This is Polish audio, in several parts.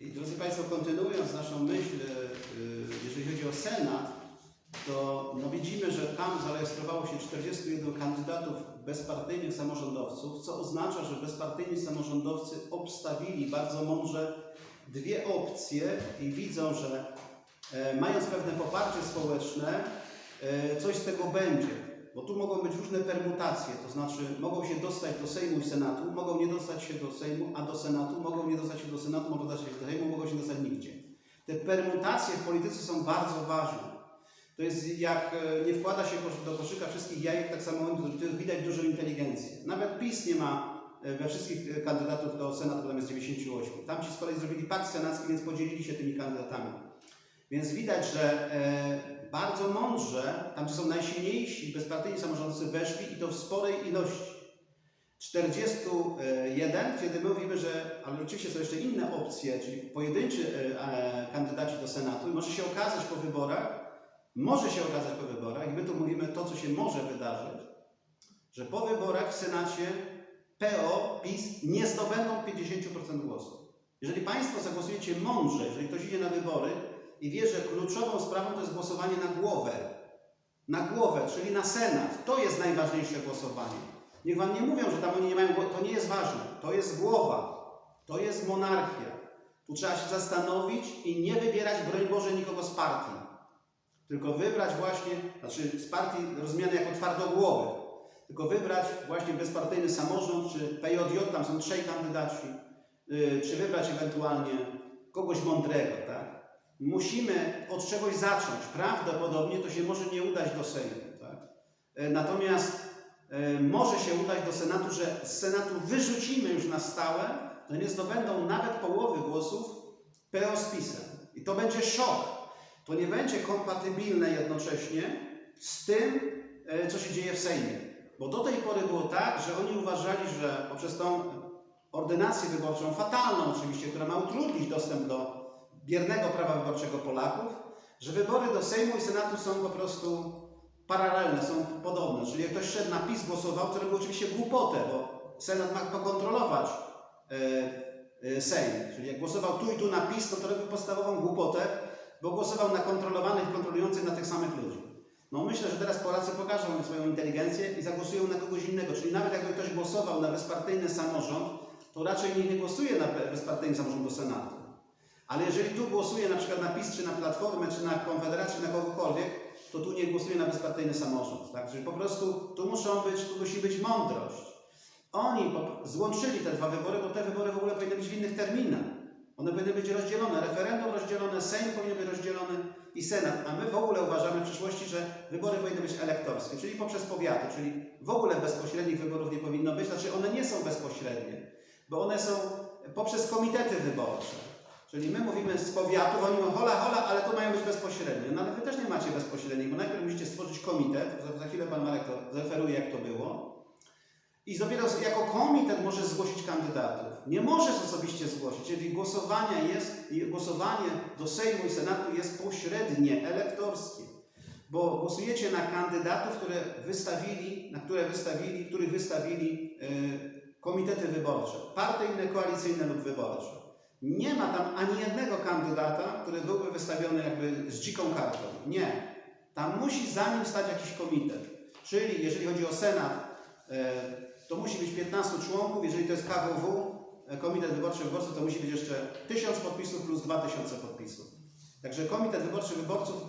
I drodzy Państwo, kontynuując naszą myśl, y, jeżeli chodzi o Senat, to no widzimy, że tam zarejestrowało się 41 kandydatów bezpartyjnych samorządowców, co oznacza, że bezpartyjni samorządowcy obstawili bardzo mądrze dwie opcje i widzą, że e, mając pewne poparcie społeczne, e, coś z tego będzie. Bo tu mogą być różne permutacje, to znaczy mogą się dostać do Sejmu i Senatu, mogą nie dostać się do Sejmu, a do Senatu, mogą nie dostać się do Senatu, mogą dostać się do Sejmu, mogą się dostać nigdzie. Te permutacje w polityce są bardzo ważne. To jest jak e, nie wkłada się do koszyka wszystkich jajek, tak samo widać dużą inteligencję. Nawet PiS nie ma e, we wszystkich e, kandydatów do Senatu, tam jest 98. Tam ci z kolei zrobili pakt senacki, więc podzielili się tymi kandydatami. Więc widać, że bardzo mądrze, tam gdzie są najsilniejsi bezpartyjni samorządowcy weszli i to w sporej ilości. 41, kiedy my mówimy, że, ale oczywiście są jeszcze inne opcje, czyli pojedynczy e, e, kandydaci do Senatu i może się okazać po wyborach, może się okazać po wyborach, i my tu mówimy to, co się może wydarzyć, że po wyborach w Senacie PO, PiS nie zdobędą 50% głosów. Jeżeli Państwo zagłosujecie mądrze, jeżeli ktoś idzie na wybory i wie, że kluczową sprawą to jest głosowanie na głowę, na głowę, czyli na Senat, to jest najważniejsze głosowanie. Niech Wam nie mówią, że tam oni nie mają głowy, to nie jest ważne, to jest głowa, to jest monarchia. Tu trzeba się zastanowić i nie wybierać, broń Boże, nikogo z partii. Tylko wybrać właśnie, znaczy z partii rozumiane jako twardogłowy, tylko wybrać właśnie bezpartyjny samorząd, czy PJJ, tam są trzej kandydaci, yy, czy wybrać ewentualnie kogoś mądrego, tak? Musimy od czegoś zacząć. Prawdopodobnie to się może nie udać do Sejmu, tak? Yy, Natomiast yy, może się udać do Senatu, że z Senatu wyrzucimy już na stałe, że nie zdobędą nawet połowy głosów PO z. I to będzie szok to nie będzie kompatybilne jednocześnie z tym, e, co się dzieje w Sejmie. Bo do tej pory było tak, że oni uważali, że poprzez tą ordynację wyborczą, fatalną oczywiście, która ma utrudnić dostęp do biernego prawa wyborczego Polaków, że wybory do Sejmu i Senatu są po prostu paralelne, są podobne. Czyli jak ktoś szedł na PiS, głosował, to robił oczywiście głupotę, bo Senat ma pokontrolować e, Sejm. Czyli jak głosował tu i tu na PiS, to to robił podstawową głupotę, bo głosował na kontrolowanych, kontrolujących na tych samych ludzi. No myślę, że teraz Polacy pokażą swoją inteligencję i zagłosują na kogoś innego. Czyli nawet jakby ktoś głosował na bezpartyjny samorząd, to raczej nie głosuje na be- bezpartyjny samorząd do Senatu. Ale jeżeli tu głosuje na przykład na PiS, czy na Platformę, czy na Konfederację, czy na kogokolwiek, to tu nie głosuje na bezpartyjny samorząd. Tak? Czyli po prostu tu muszą być, tu musi być mądrość. Oni złączyli te dwa wybory, bo te wybory w ogóle powinny być w innych terminach. One powinny być rozdzielone, referendum rozdzielone, Sejm powinien być rozdzielony i Senat. A my w ogóle uważamy w przyszłości, że wybory powinny być elektorskie, czyli poprzez powiaty, czyli w ogóle bezpośrednich wyborów nie powinno być. Znaczy one nie są bezpośrednie, bo one są poprzez komitety wyborcze. Czyli my mówimy z powiatów, oni mówią hola, hola, ale to mają być bezpośrednie. No ale wy też nie macie bezpośrednich, bo najpierw musicie stworzyć komitet, za, za chwilę pan Marek to zreferuje jak to było. I dopiero jako komitet może zgłosić kandydatów. Nie możesz osobiście zgłosić, czyli głosowania jest, głosowanie do Sejmu i Senatu jest pośrednie, elektorskie. Bo głosujecie na kandydatów, które wystawili, na które wystawili, których wystawili y, komitety wyborcze, partyjne, koalicyjne lub wyborcze. Nie ma tam ani jednego kandydata, który byłby wystawiony jakby z dziką kartą. Nie. Tam musi za nim stać jakiś komitet. Czyli jeżeli chodzi o Senat, e, to musi być 15 członków, jeżeli to jest KWW, e, Komitet Wyborczy Wyborców, to musi być jeszcze 1000 podpisów plus 2000 podpisów. Także Komitet Wyborczy Wyborców,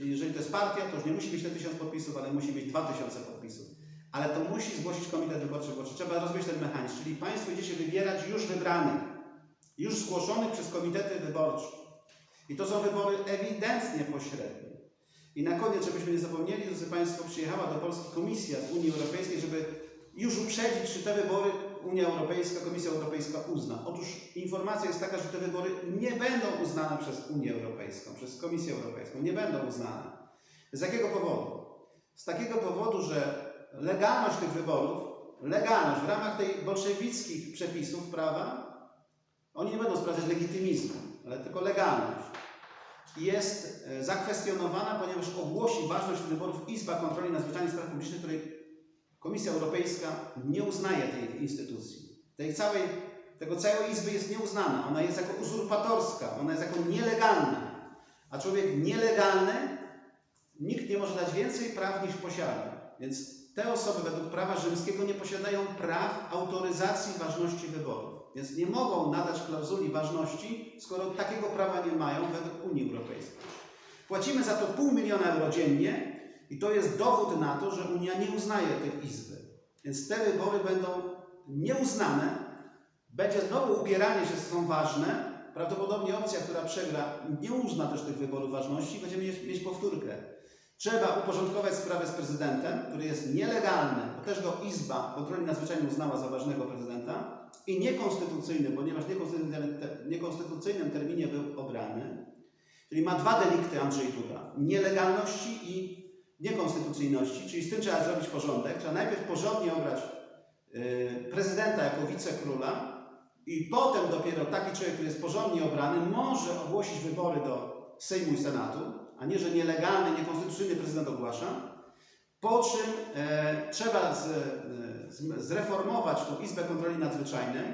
jeżeli to jest partia, to już nie musi być te 1000 podpisów, ale musi być 2000 podpisów. Ale to musi zgłosić Komitet Wyborczy Wyborczy. Trzeba rozumieć ten mechanizm, czyli Państwo idziecie wybierać już wybranych, już zgłoszonych przez komitety wyborcze. I to są wybory ewidentnie pośrednie. I na koniec, żebyśmy nie zapomnieli, drodzy Państwo, przyjechała do Polski komisja z Unii Europejskiej, żeby już uprzedzić, czy te wybory Unia Europejska, Komisja Europejska uzna. Otóż informacja jest taka, że te wybory nie będą uznane przez Unię Europejską, przez Komisję Europejską. Nie będą uznane. Z jakiego powodu? Z takiego powodu, że legalność tych wyborów, legalność w ramach tej bolszewickich przepisów prawa, oni nie będą sprawdzać legitymizmu, ale tylko legalność jest e, zakwestionowana, ponieważ ogłosi ważność wyborów Izba Kontroli Nadzwyczajnej Spraw Publicznych, której Komisja Europejska nie uznaje tej instytucji. Tej całej, tego całej Izby jest nieuznana. Ona jest jako uzurpatorska. ona jest jako nielegalna. A człowiek nielegalny, nikt nie może dać więcej praw niż posiada. Więc te osoby według prawa rzymskiego nie posiadają praw autoryzacji ważności wyborów. Więc nie mogą nadać klauzuli ważności, skoro takiego prawa nie mają według Unii Europejskiej. Płacimy za to pół miliona euro dziennie i to jest dowód na to, że Unia nie uznaje tej izby. Więc te wybory będą nieuznane, będzie znowu upieranie się, że są ważne. Prawdopodobnie opcja, która przegra, nie uzna też tych wyborów ważności będziemy mieć powtórkę. Trzeba uporządkować sprawę z prezydentem, który jest nielegalny, też go Izba Kontroli Nadzwyczajnej uznała za ważnego prezydenta i niekonstytucyjny, ponieważ w niekonstytucyjnym, te- niekonstytucyjnym terminie był obrany. Czyli ma dwa delikty Andrzej Duda. Nielegalności i niekonstytucyjności, czyli z tym trzeba zrobić porządek. Trzeba najpierw porządnie obrać yy, prezydenta jako wicekróla i potem dopiero taki człowiek, który jest porządnie obrany, może ogłosić wybory do Sejmu i Senatu, a nie, że nielegalny, niekonstytucyjny prezydent ogłasza. Po czym e, trzeba z, e, z, zreformować tą Izbę Kontroli Nadzwyczajnej,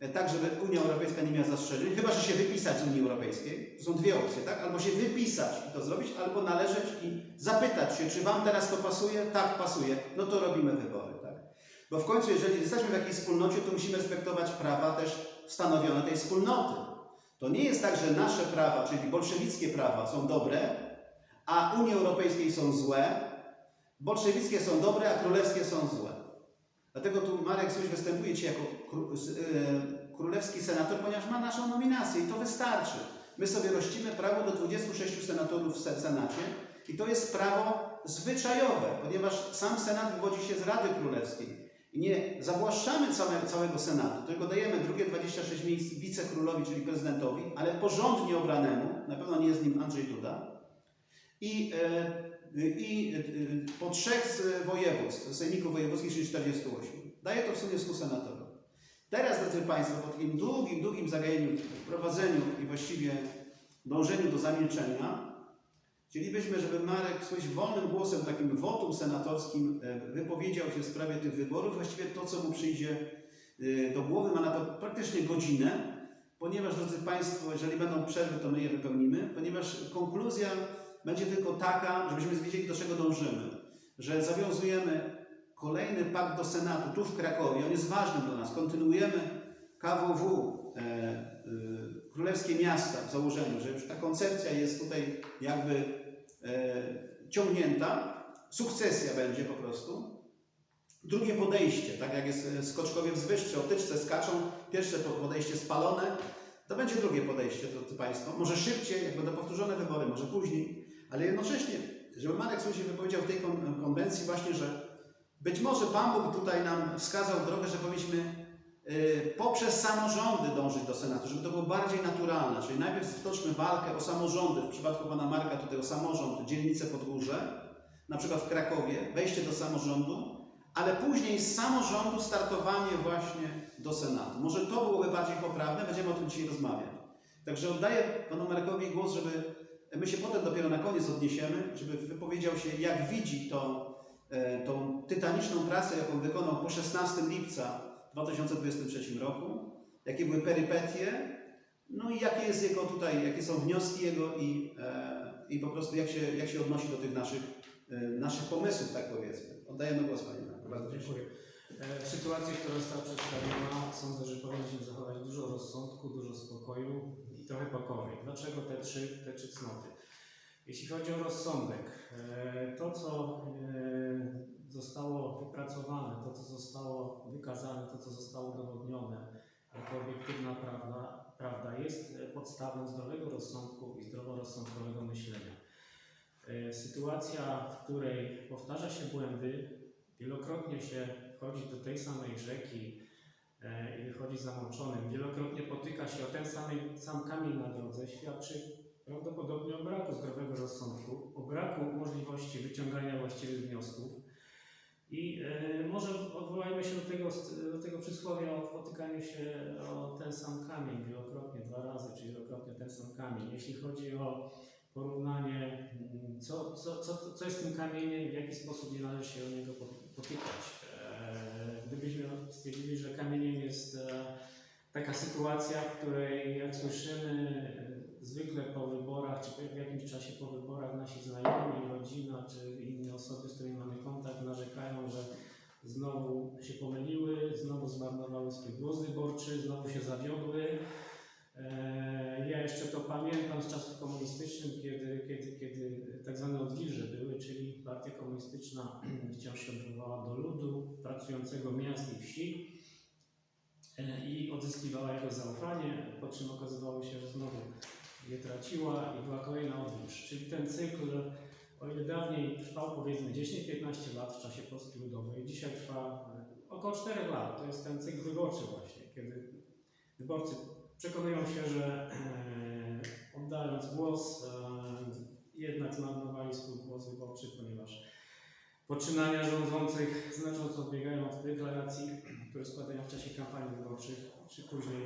e, tak żeby Unia Europejska nie miała zastrzeżeń, chyba że się wypisać z Unii Europejskiej. To są dwie opcje, tak? Albo się wypisać i to zrobić, albo należeć i zapytać się, czy Wam teraz to pasuje? Tak, pasuje. No to robimy wybory, tak? Bo w końcu, jeżeli jesteśmy w jakiejś wspólnocie, to musimy respektować prawa też stanowione tej wspólnoty. To nie jest tak, że nasze prawa, czyli bolszewickie prawa są dobre, a Unii Europejskiej są złe, bolszewickie są dobre, a królewskie są złe. Dlatego tu Marek Suś występuje dzisiaj jako y, królewski senator, ponieważ ma naszą nominację i to wystarczy. My sobie rościmy prawo do 26 senatorów w se- Senacie i to jest prawo zwyczajowe, ponieważ sam Senat wywodzi się z Rady Królewskiej. I nie zawłaszczamy całe, całego Senatu, tylko dajemy drugie 26 miejsc wicekrólowi, czyli prezydentowi, ale porządnie obranemu, na pewno nie jest nim Andrzej Duda, i, e, i e, po trzech z województw, sejmików wojewódzkich, czyli 48. Daje to w sumie 100 senatorom. Teraz, drodzy Państwo, po takim długim, długim zagajeniu, wprowadzeniu i właściwie dążeniu do zamilczenia, chcielibyśmy, żeby Marek swoim wolnym głosem, takim wotum senatorskim e, wypowiedział się w sprawie tych wyborów, właściwie to, co mu przyjdzie do głowy, ma na to praktycznie godzinę, ponieważ, drodzy Państwo, jeżeli będą przerwy, to my je wypełnimy, ponieważ konkluzja będzie tylko taka, żebyśmy wiedzieli, do czego dążymy, że zawiązujemy kolejny pakt do Senatu tu w Krakowie, on jest ważny dla nas, kontynuujemy KWW, e, e, Królewskie Miasta w założeniu, że już ta koncepcja jest tutaj jakby e, ciągnięta, sukcesja będzie po prostu. Drugie podejście, tak jak jest e, skoczkowie wzwyż, przy otyczce skaczą, pierwsze to podejście spalone, to będzie drugie podejście, drodzy Państwo. Może szybciej, jak będą powtórzone wybory, może później, ale jednocześnie, żeby Marek Słuch się wypowiedział w tej kon- konwencji właśnie, że być może Pan Bóg tutaj nam wskazał drogę, że powinniśmy y, poprzez samorządy dążyć do Senatu, żeby to było bardziej naturalne. Czyli najpierw stoczmy walkę o samorządy, w przypadku Pana Marka tutaj o samorząd, dzielnicę Podgórze, na przykład w Krakowie, wejście do samorządu, ale później z samorządu startowanie właśnie do Senatu. Może to byłoby bardziej poprawne, będziemy o tym dzisiaj rozmawiać. Także oddaję Panu Markowi głos, żeby my się potem dopiero na koniec odniesiemy, żeby wypowiedział się, jak widzi to, e, tą tytaniczną pracę, jaką wykonał po 16 lipca 2023 roku, jakie były perypetie, no i jakie jest jego tutaj, jakie są wnioski jego i, e, i po prostu jak się, jak się odnosi do tych naszych, e, naszych pomysłów, tak powiedzmy. Oddajemy głos Panie. Bardzo dziękuję. Sytuacji, która została przedstawiona, sądzę, że powinniśmy zachować dużo rozsądku, dużo spokoju trochę pokory. Dlaczego te trzy, te trzy cnoty? Jeśli chodzi o rozsądek, e, to co e, zostało wypracowane, to co zostało wykazane, to co zostało udowodnione jako obiektywna prawda, prawda jest podstawą zdrowego rozsądku i zdroworozsądkowego myślenia. E, Sytuacja, w której powtarza się błędy, wielokrotnie się wchodzi do tej samej rzeki i wychodzi zamoczonym, wielokrotnie potyka się o ten samej, sam kamień na drodze, świadczy prawdopodobnie o braku zdrowego rozsądku, o braku możliwości wyciągania właściwych wniosków. I e, może odwołajmy się do tego, do tego przysłowia o potykaniu się o ten sam kamień wielokrotnie, dwa razy, czyli wielokrotnie ten sam kamień. Jeśli chodzi o porównanie, mm, co, co, co, co jest tym kamieniem i w jaki sposób nie należy się o niego po- potykać. Gdybyśmy stwierdzili, że kamieniem jest e, taka sytuacja, w której jak słyszymy zwykle po wyborach, czy w jakimś czasie po wyborach nasi znajomi, rodzina, czy inne osoby, z którymi mamy kontakt, narzekają, że znowu się pomyliły, znowu zmarnowały swój głos wyborczy, znowu się zawiodły. E, Ja jeszcze to pamiętam z czasów komunistycznych, kiedy, kiedy, kiedy tak zwane odwilże były, czyli partia komunistyczna wciąż się odwoływała do ludu, pracującego miast i wsi e, i odzyskiwała jego zaufanie, po czym okazywało się, że znowu je traciła i była kolejna odwilż. Czyli ten cykl, o ile dawniej trwał powiedzmy 10-15 lat w czasie Polski Ludowej, dzisiaj trwa e, około 4 lat. To jest ten cykl wyborczy właśnie, kiedy wyborcy przekonują się, że e, oddając głos, e, jednak zmarnowali swój głos wyborczy, ponieważ poczynania rządzących znacząco odbiegają od deklaracji, które składają w czasie kampanii wyborczych, czy później,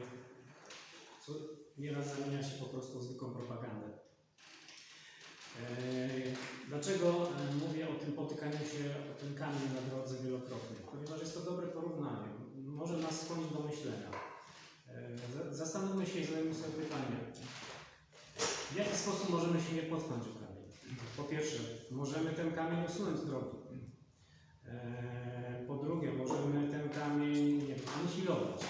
co nieraz zamienia się po prostu w zwykłą propagandę. E, Dlaczego mówię o tym potykaniu się o ten kamień na drodze wielokrotnie? Ponieważ jest to dobre porównanie. Może nas skłonić do myślenia. E, za- Zastanówmy się i zadajmy sobie pytanie. W jaki sposób możemy się nie potknąć o kamień? Po pierwsze, możemy ten kamień usunąć z drogi. E, Po drugie, możemy ten kamień nie anihilować,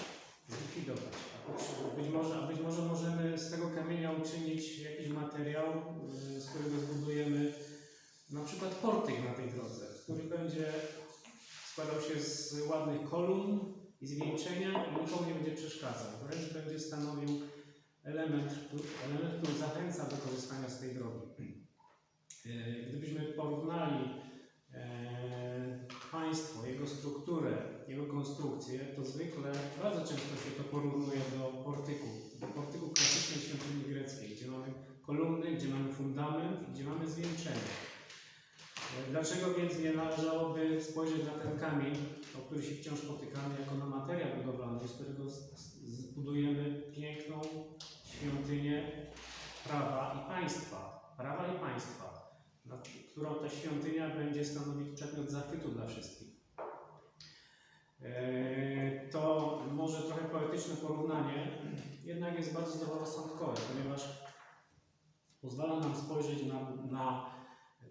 zlikwidować. A Być może, a być może możemy z tego kamienia uczynić jakiś materiał, y, z którego zbudujemy na przykład portyk na tej drodze, który będzie składał się z ładnych kolumn i zwieńczenia i nikomu nie będzie przeszkadzał. Wręcz będzie stanowił element, element, który zachęca do korzystania z tej drogi. E, Gdybyśmy porównali e, państwo, jego strukturę, jego konstrukcję, to zwykle bardzo często się to porównuje do portyku, do portyku klasycznej świątyni greckiej, gdzie mamy kolumny, gdzie mamy fundament, gdzie mamy zwieńczenie. E, Dlaczego więc nie należałoby spojrzeć na ten kamień, o który się wciąż potykamy, jako na materiał budowlany, z którego zbudujemy piękną świątynię prawa i państwa. Prawa i państwa, nad którą ta świątynia będzie stanowić przedmiot zachwytu dla wszystkich. E, To może trochę poetyczne porównanie, jednak jest bardzo zdroworozsądkowe, ponieważ pozwala nam spojrzeć na, na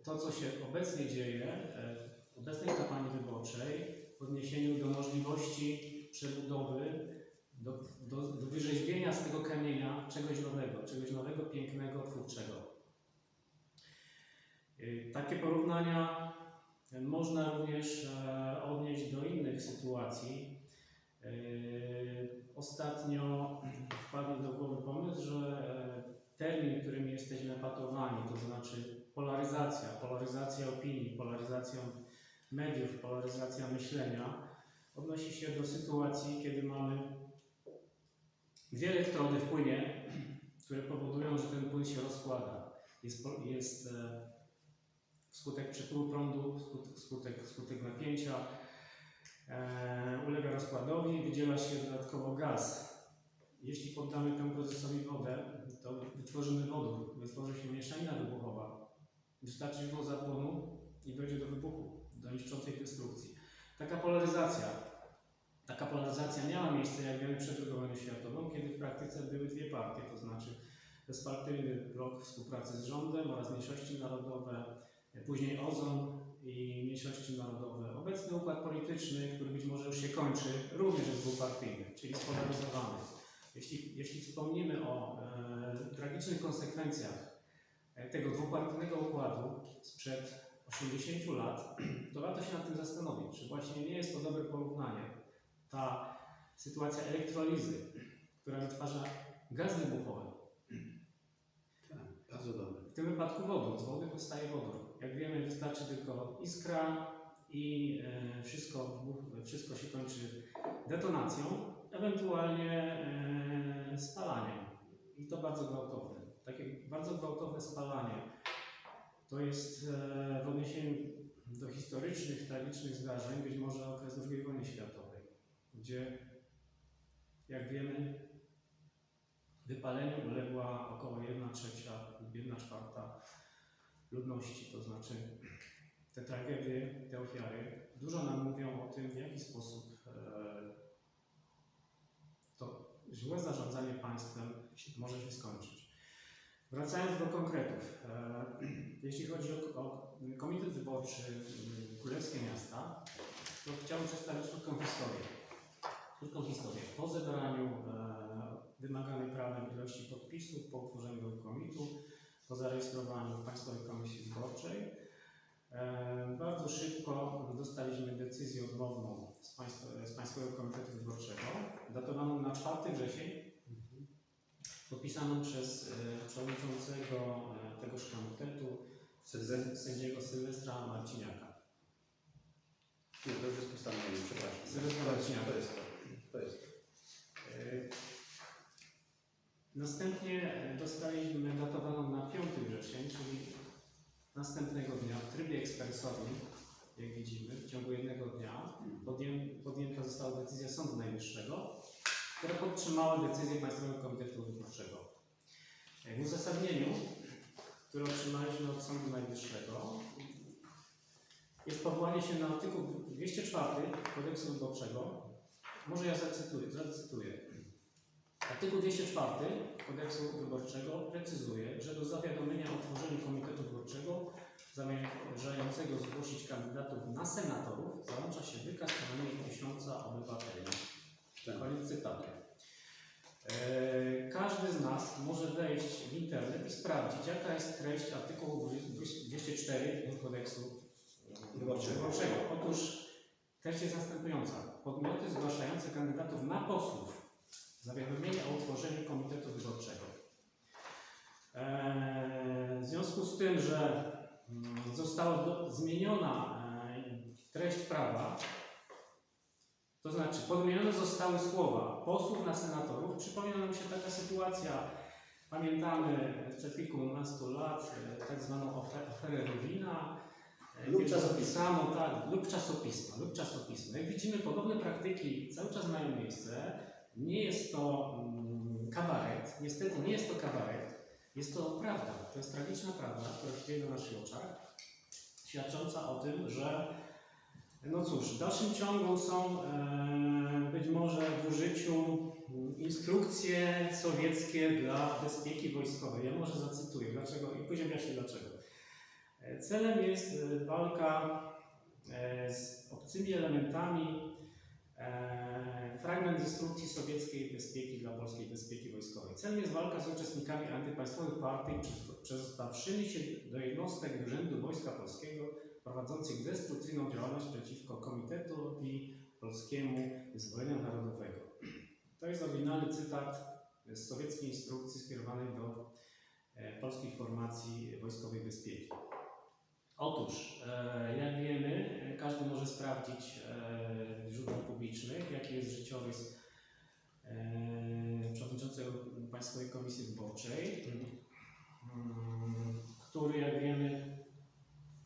to, co się obecnie dzieje e, w obecnej kampanii wyborczej w odniesieniu do możliwości przebudowy, do, do, do wyrzeźbienia z tego kamienia czegoś nowego, czegoś nowego, pięknego, twórczego. Y, Takie porównania można również e, odnieść do innych sytuacji. Y, Ostatnio wpadł do głowy pomysł, że e, termin, którym jesteśmy epatowani, to znaczy polaryzacja, polaryzacja opinii, polaryzacja mediów, polaryzacja myślenia, odnosi się do sytuacji, kiedy mamy dwie elektrody w płynie, które powodują, że ten płyn się rozkłada. Jest, jest e, wskutek przepływu prądu, skutek, skutek, skutek napięcia, e, ulega rozkładowi, wydziela się dodatkowo gaz. Jeśli poddamy temu procesowi wodę, to wytworzymy wodór, wytworzy się mieszanina wybuchowa. Wystarczy źródło zapłonu i dojdzie do wybuchu, do niszczącej destrukcji. Taka polaryzacja, taka polaryzacja miała miejsce, jak wiemy, przed II wojną światową, kiedy w praktyce były dwie partie, to znaczy bezpartyjny blok współpracy z rządem oraz mniejszości narodowe, później OZON i mniejszości narodowe. Obecny układ polityczny, który być może już się kończy, również jest dwupartyjny, czyli spolaryzowany. Jeśli, jeśli wspomnimy o e, tragicznych konsekwencjach e, tego dwupartyjnego układu sprzed 80 lat, to warto się nad tym zastanowić, czy właśnie nie jest to dobre porównanie. Ta sytuacja elektrolizy, która wytwarza gaz wybuchowy, Tak, bardzo dobre. w tym wypadku wodór. Z wody powstaje wodór. Jak wiemy, wystarczy tylko iskra i e, wszystko, wszystko się kończy detonacją, ewentualnie e, spalaniem. I to bardzo gwałtowne. Takie bardzo gwałtowne spalanie to jest e, w odniesieniu do historycznych, tragicznych zdarzeń być może okres II wojny światowej, gdzie, jak wiemy, wypaleniu uległa około 1 trzecia lub 1 czwarta ludności, to znaczy te tragedie, te ofiary dużo nam mówią o tym, w jaki sposób e, to złe zarządzanie państwem może się skończyć. Wracając do konkretów. E, jeśli chodzi o, o Komitet Wyborczy mm, Królewskie Miasta, to chciałbym przedstawić krótką historię. Krótką historię. Po zebraniu e, wymaganej prawem ilości podpisów, po utworzeniu tego komitu, po zarejestrowaniu w Państwowej Komisji Wyborczej, e, bardzo szybko dostaliśmy decyzję odmowną z, z Państwowego Komitetu Wyborczego, datowaną na 4 wrzesień, podpisaną przez e, przewodniczącego e, tegoż komitetu, sęd- sędziego Sylwestra Marciniaka. Nie, to już jest postanowienie, przepraszam. Sylwestra Marciniaka. to jest to. Jest. E, Następnie dostaliśmy datowaną na 5 wrzesień, czyli następnego dnia w trybie ekspresowym, jak widzimy, w ciągu jednego dnia podję, podjęta została decyzja Sądu Najwyższego, która podtrzymała decyzję Państwowego Komitetu Wyborczego. W uzasadnieniu, które otrzymaliśmy od Sądu Najwyższego, jest powołanie się na artykuł 204 Kodeksu Wyborczego. Może ja zacytuję. zacytuję. Artykuł 204 Kodeksu Wyborczego precyzuje, że do zawiadomienia o utworzeniu Komitetu Wyborczego zamierzającego zgłosić kandydatów na senatorów załącza się wykaz co najmniej tysiąca obywateli. Koniec cytatu. E, Każdy z nas może wejść w internet i sprawdzić, jaka jest treść artykułu 204 Kodeksu Wyborczego. Otóż treść jest następująca. Podmioty zgłaszające kandydatów na posłów zawiadomienie o utworzeniu Komitetu Wyborczego. Eee, W związku z tym, że mm, została zmieniona e, treść prawa, to znaczy podmienione zostały słowa posłów na senatorów, przypomina nam się taka sytuacja, pamiętamy sprzed kilkunastu lat e, tak zwaną ofe- aferę Rowina, e, Lub czasopisma. tak, lub czasopisma, lub czasopisma. Jak widzimy, podobne praktyki cały czas mają miejsce. Nie jest to mm, kabaret, niestety nie jest to kabaret, jest to prawda, to jest tragiczna prawda, która się dzieje na naszych oczach, świadcząca o tym, że no cóż, w dalszym ciągu są e, być może w użyciu instrukcje sowieckie dla bezpieki wojskowej. Ja może zacytuję, dlaczego i później wyjaśnię dlaczego. E, Celem jest e, walka z obcymi elementami, fragment instrukcji sowieckiej bezpieki dla polskiej bezpieki wojskowej. Celem jest walka z uczestnikami antypaństwowych partii przezostawszymi się do jednostek Urzędu Wojska Polskiego prowadzących destrukcyjną działalność przeciwko Komitetowi Polskiemu Wyzwolenia Narodowego. To jest oryginalny cytat z sowieckiej instrukcji skierowanej do e, polskiej formacji wojskowej bezpieki. Otóż, e, jak wiemy, e, każdy może sprawdzić e, w źródłach publicznych, jaki jest życiorys e, przewodniczącego Państwowej Komisji Wyborczej, mm, który, jak wiemy,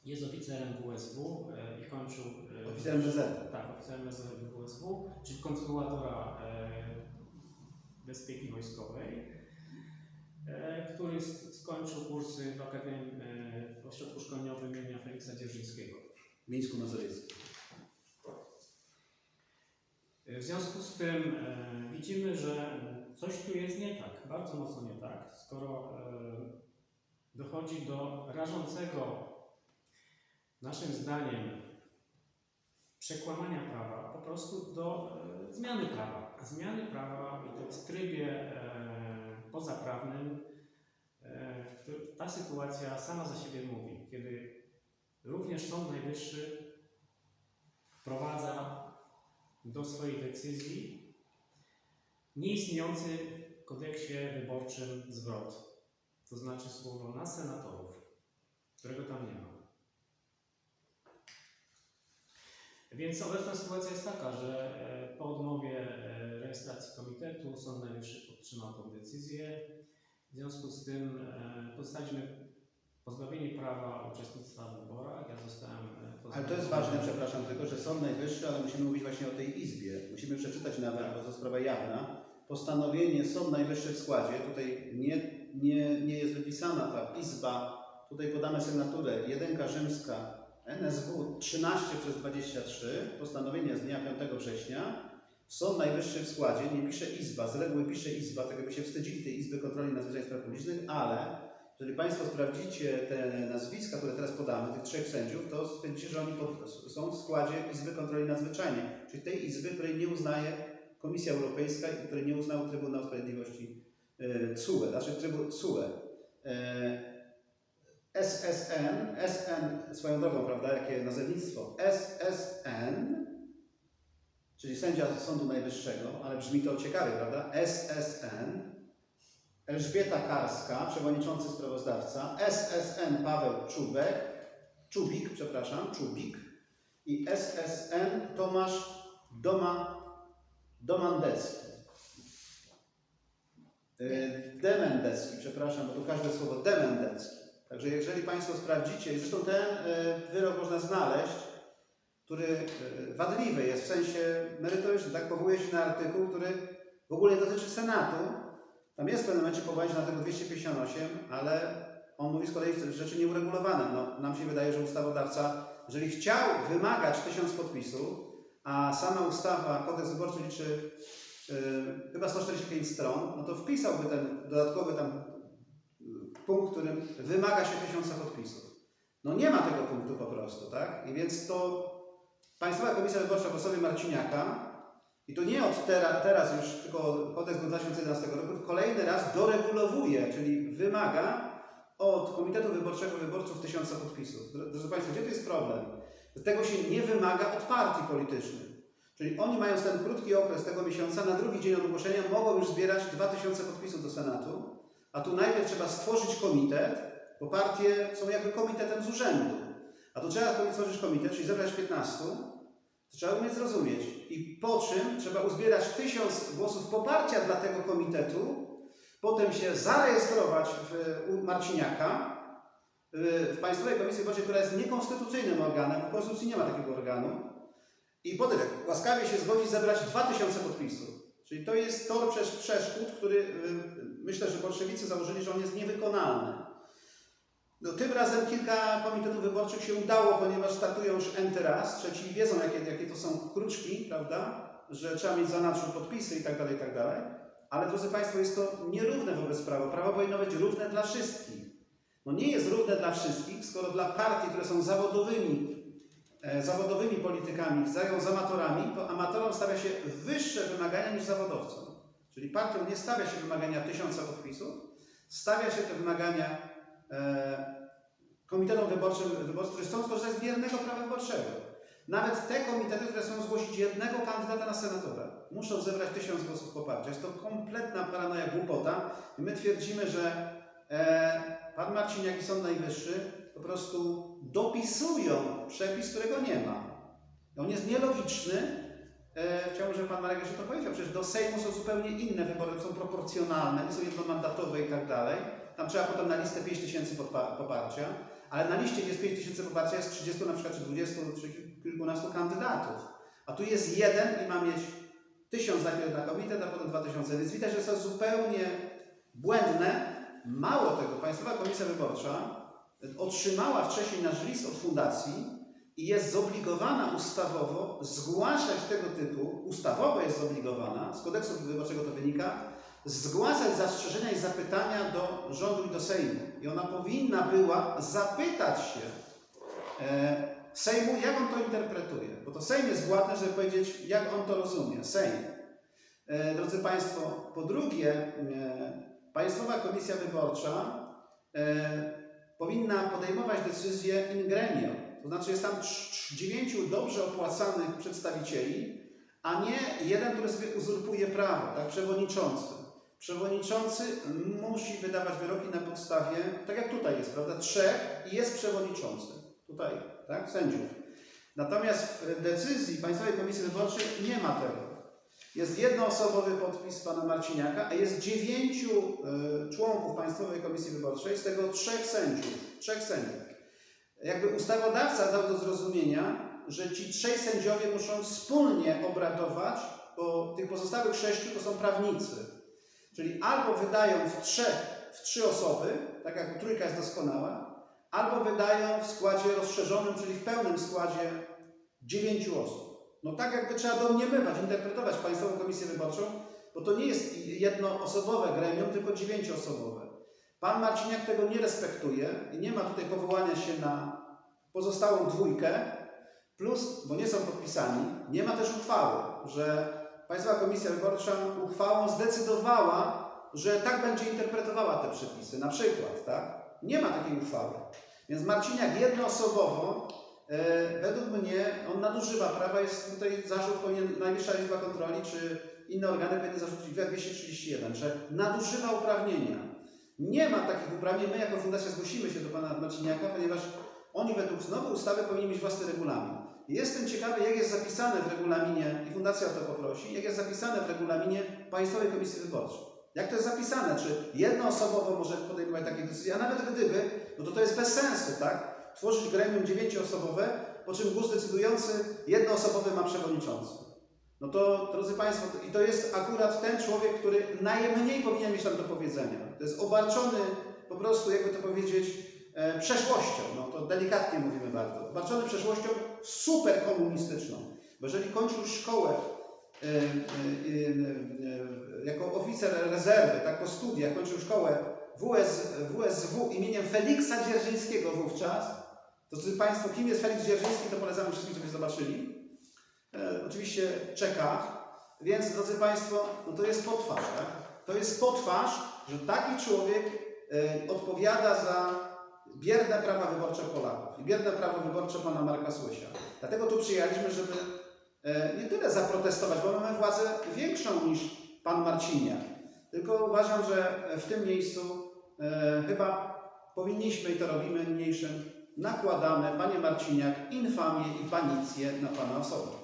jest oficerem WSW e, i kończył. e, Oficerem rezerwy. Tak, oficerem rezerwy WSW, czyli kontynuatora e, bezpieki wojskowej, który skończył kursy w Akademii, w ośrodku szkoleniowym imienia Feliksa Dzierżyńskiego. W Mińsku Mazowieckim. W związku z tym widzimy, że coś tu jest nie tak, bardzo mocno nie tak, skoro dochodzi do rażącego, naszym zdaniem, przekłamania prawa, po prostu do e, zmiany prawa. Zmiany prawa i to w trybie e, pozaprawnym. E, ta sytuacja sama za siebie mówi, kiedy również Sąd Najwyższy wprowadza do swojej decyzji nieistniejący w kodeksie wyborczym zwrot, to znaczy słowo na senatorów, którego tam nie ma. Więc obecna sytuacja jest taka, że e, po odmowie e, rejestracji komitetu Sąd Najwyższy podtrzymał tę decyzję. W związku z tym e, pozostaliśmy pozbawieni prawa uczestnictwa w wyborach. Ja zostałem e, Ale pozbawiony. to jest ważne, przepraszam tylko, że Sąd Najwyższy, ale musimy mówić właśnie o tej Izbie. Musimy przeczytać nawet, bo to sprawa jawna. Postanowienie Sąd Najwyższy w składzie, tutaj nie, nie, nie jest wypisana ta Izba, tutaj podamy sygnaturę, jedynka rzymska NSW 13 przez 23, postanowienie z dnia 5 września, Sąd Najwyższy w składzie, nie pisze Izba, z reguły pisze Izba, tego by się wstydzili tej Izby Kontroli Nadzwyczajnych Spraw Publicznych, ale jeżeli Państwo sprawdzicie te nazwiska, które teraz podamy, tych trzech sędziów, to stwierdzicie, że oni są w składzie Izby Kontroli Nadzwyczajnej, czyli tej Izby, której nie uznaje Komisja Europejska i której nie uznał Trybunał Sprawiedliwości CUE, znaczy Trybunał CUE. SSN, SN, swoją drogą, prawda, jakie nazewnictwo, SSN, czyli sędzia Sądu Najwyższego, ale brzmi to ciekawie, prawda, SSN, Elżbieta Karska, przewodniczący sprawozdawca, SSN Paweł Czubek, Czubik, przepraszam, Czubik i SSN Tomasz Doma, Domandecki. Y, Demendecki, przepraszam, bo tu każde słowo Demendecki. Także jeżeli Państwo sprawdzicie, zresztą ten y, wyrok można znaleźć, który y, wadliwy jest w sensie merytorycznym, tak powołuje się na artykuł, który w ogóle nie dotyczy Senatu. Tam jest w pewnym momencie powołanie na tego 258, ale on mówi z kolei rzeczy nieuregulowane. No, nam się wydaje, że ustawodawca, jeżeli chciał wymagać tysiąc podpisów, a sama ustawa, kodeks wyborczy liczy yy, chyba 145 stron, no to wpisałby ten dodatkowy tam punkt, którym wymaga się tysiąca podpisów. No nie ma tego punktu po prostu, tak? I więc to Państwowa Komisja Wyborcza w osobie Marciniaka i to nie od teraz, teraz już, tylko kodeks do 2011 roku, kolejny raz doregulowuje, czyli wymaga od Komitetu Wyborczego Wyborców tysiąca podpisów. Drodzy Państwo, gdzie tu jest problem? Tego się nie wymaga od partii politycznych. Czyli oni mając ten krótki okres tego miesiąca, na drugi dzień od ogłoszenia mogą już zbierać 2000 podpisów do Senatu, a tu najpierw trzeba stworzyć komitet, bo partie są jakby komitetem z urzędu. A tu trzeba stworzyć komitet, czyli zebrać 15, to trzeba umieć zrozumieć. I po czym trzeba uzbierać 1000 głosów poparcia dla tego komitetu, potem się zarejestrować w, u Marciniaka, w Państwowej Komisji Wyborczej, która jest niekonstytucyjnym organem, w Konstytucji nie ma takiego organu, i potem łaskawie się zgodzi zebrać 2000 podpisów. Czyli to jest tor przesz- przeszkód, który y, myślę, że bolszewicy założyli, że on jest niewykonalny. No, tym razem kilka komitetów wyborczych się udało, ponieważ startują już enty raz, trzeci wiedzą, jakie, jakie to są kruczki, prawda, że trzeba mieć za naprzód podpisy i tak dalej, i tak dalej. Ale drodzy Państwo, jest to nierówne wobec prawa. Prawo powinno być równe dla wszystkich. No nie jest równe dla wszystkich, skoro dla partii, które są zawodowymi, e, zawodowymi politykami, zają z amatorami, to amatorom stawia się wyższe wymagania niż zawodowcom. Czyli partiom nie stawia się wymagania tysiąca podpisów, stawia się te wymagania e, komitetom wyborczym, wyborcym, którzy chcą skorzystać z biernego prawa wyborczego. Nawet te komitety, które chcą zgłosić jednego kandydata na senatora, muszą zebrać tysiąc głosów poparcia. Jest to kompletna paranoja, głupota. I my twierdzimy, że e, pan Marciniak i Sąd Najwyższy po prostu dopisują przepis, którego nie ma. On jest nielogiczny. E, chciałbym, żeby pan Marek jeszcze to powiedział. Przecież do Sejmu są zupełnie inne wybory, są proporcjonalne, nie są jednomandatowe i tak dalej. Tam trzeba potem na listę 5 tysięcy poparcia, ale na liście, gdzie jest 5 tysięcy poparcia, jest 30 na przykład, czy 20, czy kilkunastu kandydatów. A tu jest jeden i ma mieć tysiąc najpierw na komitet, a potem 2000. Więc widać, że to zupełnie błędne. Mało tego, Państwowa Komisja Wyborcza otrzymała wcześniej nasz list od fundacji i jest zobligowana ustawowo zgłaszać tego typu, ustawowo jest zobligowana, z kodeksu wyborczego to wynika, zgłaszać zastrzeżenia i zapytania do rządu i do Sejmu. I ona powinna była zapytać się e, Sejmu, jak on to interpretuje. Bo to Sejm jest władny, żeby powiedzieć, jak on to rozumie. Sejm. E, drodzy Państwo, po drugie, e, Państwowa Komisja Wyborcza e, powinna podejmować decyzje in gremio. To znaczy jest tam dziewięciu dobrze opłacanych przedstawicieli, a nie jeden, który sobie uzurpuje prawo, tak, przewodniczący. Przewodniczący musi wydawać wyroki na podstawie, tak jak tutaj jest, prawda, trzech i jest przewodniczący. Tutaj, tak, sędziów. Natomiast w decyzji Państwowej Komisji Wyborczej nie ma tego. Jest jednoosobowy podpis pana Marciniaka, a jest dziewięciu y, członków Państwowej Komisji Wyborczej, z tego trzech sędziów. Trzech sędziów. Jakby ustawodawca dał do zrozumienia, że ci trzej sędziowie muszą wspólnie obradować, bo tych pozostałych sześciu to są prawnicy. Czyli albo wydają w trzech, w trzy osoby, tak jak trójka jest doskonała, albo wydają w składzie rozszerzonym, czyli w pełnym składzie dziewięciu osób. No tak jakby trzeba domniemywać, interpretować Państwową Komisję Wyborczą, bo to nie jest jednoosobowe gremium, tylko dziewięcioosobowe. Pan Marciniak tego nie respektuje i nie ma tutaj powołania się na pozostałą dwójkę, plus, bo nie są podpisani, nie ma też uchwały, że Państwowa Komisja Wyborcza uchwałą zdecydowała, że tak będzie interpretowała te przepisy. Na przykład, tak? Nie ma takiej uchwały. Więc Marciniak jednoosobowo, e, według mnie, on nadużywa prawa, jest tutaj zarzut powinien, Najwyższa Izba Kontroli czy inne organy powinny zarzucić 231, że nadużywa uprawnienia. Nie ma takich uprawnień. My jako fundacja zgłosimy się do pana Marciniaka, ponieważ oni według znowu ustawy powinni mieć własny regulamin. Jestem ciekawy, jak jest zapisane w regulaminie, i fundacja o to poprosi, jak jest zapisane w regulaminie Państwowej Komisji Wyborczej. Jak to jest zapisane? Czy jednoosobowo może podejmować takie decyzje? A nawet gdyby, no to to jest bez sensu, tak? Tworzyć gremium dziewięcioosobowe, po czym głos decydujący jednoosobowy ma przewodniczący. No to, drodzy Państwo, i to jest akurat ten człowiek, który najmniej powinien mieć tam do powiedzenia. To jest obarczony po prostu, jakby to powiedzieć, przeszłością. No to delikatnie mówimy bardzo. Obarczony przeszłością super komunistyczną. Bo jeżeli kończył szkołę e, e, e, jako oficer rezerwy, tak po studiach, kończył szkołę WS, WSW imieniem Feliksa Dzierżyńskiego wówczas, to drodzy Państwo, kim jest Feliks Dzierżyński, to polecamy wszystkim, żeby zobaczyli. E, oczywiście czeka, więc drodzy Państwo, no to jest potwarz, tak? To jest potwarz, że taki człowiek e, odpowiada za bierne prawa wyborcze Polaków i bierne prawo wyborcze pana Marka Słysia. Dlatego tu przyjechaliśmy, żeby e, nie tyle zaprotestować, bo mamy władzę większą niż pan Marciniak, tylko uważam, że w tym miejscu e, chyba powinniśmy i to robimy niniejszym, nakładamy, panie Marciniak, infamię i panicję na pana osobę.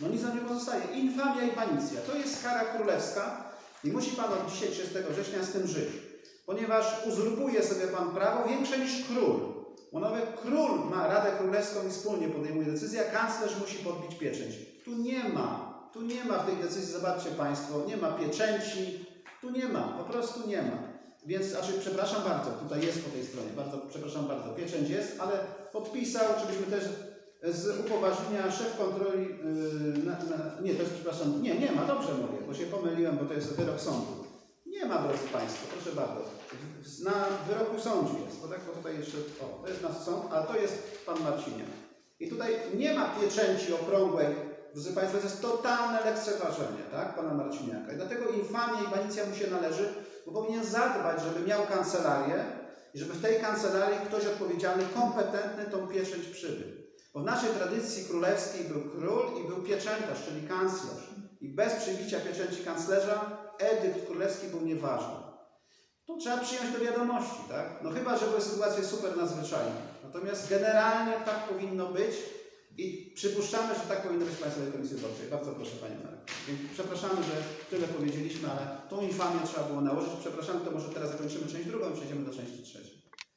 No nic nam nie pozostaje. Infamia i panicja. To jest kara królewska i musi Pan od dzisiaj 30 września z tym żyć. Ponieważ uzurpuje sobie Pan prawo większe niż król. Bo nawet król ma Radę Królewską i wspólnie podejmuje decyzję, a kanclerz musi podbić pieczęć. Tu nie ma. Tu nie ma w tej decyzji, zobaczcie Państwo, nie ma pieczęci. Tu nie ma. Po prostu nie ma. Więc, znaczy, przepraszam bardzo, tutaj jest po tej stronie, bardzo, przepraszam bardzo, pieczęć jest, ale podpisał, żebyśmy też z upoważnienia szef kontroli, yy, na, na, nie, to jest, przepraszam, nie, nie ma, dobrze mówię, bo się pomyliłem, bo to jest wyrok sądu. Ma, drodzy Państwo, proszę bardzo. Na wyroku sądu jest, bo tak, bo tutaj jeszcze, o, to jest nasz sąd, a to jest Pan Marciniak. I tutaj nie ma pieczęci okrągłej, drodzy Państwo, to jest totalne lekceważenie, tak, Pana Marciniaka. I dlatego infamia i banicja mu się należy, bo powinien zadbać, żeby miał kancelarię i żeby w tej kancelarii ktoś odpowiedzialny, kompetentny tą pieczęć przybył. Bo w naszej tradycji królewskiej był król i był pieczętarz, czyli kanclerz. I bez przybicia pieczęci kanclerza edykt królewski był nieważny. To trzeba przyjąć do wiadomości, tak? No chyba, że były sytuacje super nadzwyczajne. Natomiast generalnie tak powinno być i przypuszczamy, że tak powinno być w Państwowej Komisji Wyborczej. Bardzo proszę Panie. Dzięki. Przepraszamy, że tyle powiedzieliśmy, ale tą infamię trzeba było nałożyć. Przepraszamy, to może teraz zakończymy część drugą przejdziemy do części trzeciej.